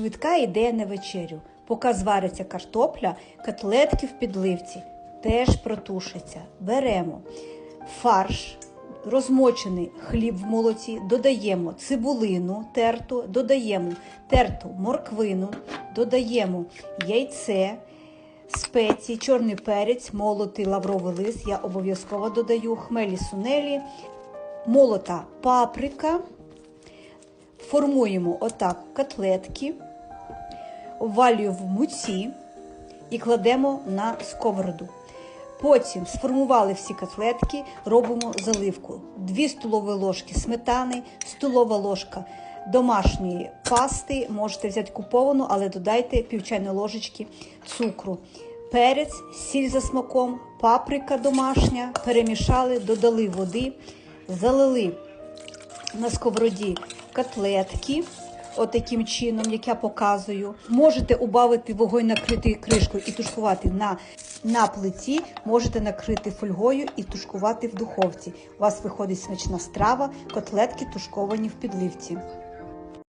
Швидка ідея на вечерю. Поки звариться картопля, котлетки в підливці теж протушаться. Беремо фарш, розмочений хліб в молоці, додаємо цибулину терту, додаємо терту морквину, додаємо яйце, спеції, чорний перець, молотий лавровий лист. Я обов'язково додаю хмелі сунелі, молота паприка. Формуємо отак котлетки, обвалюю в муці і кладемо на сковороду. Потім сформували всі котлетки, робимо заливку. 2 столові ложки сметани, столова ложка домашньої пасти. Можете взяти куповану, але додайте пів чайної ложечки цукру. Перець, сіль за смаком, паприка домашня, перемішали, додали води, залили на сковороді котлетки, отаким чином, як я показую. Можете убавити вогонь накрити кришкою і тушкувати на, на плиті, можете накрити фольгою і тушкувати в духовці. У вас виходить смачна страва, котлетки тушковані в підливці.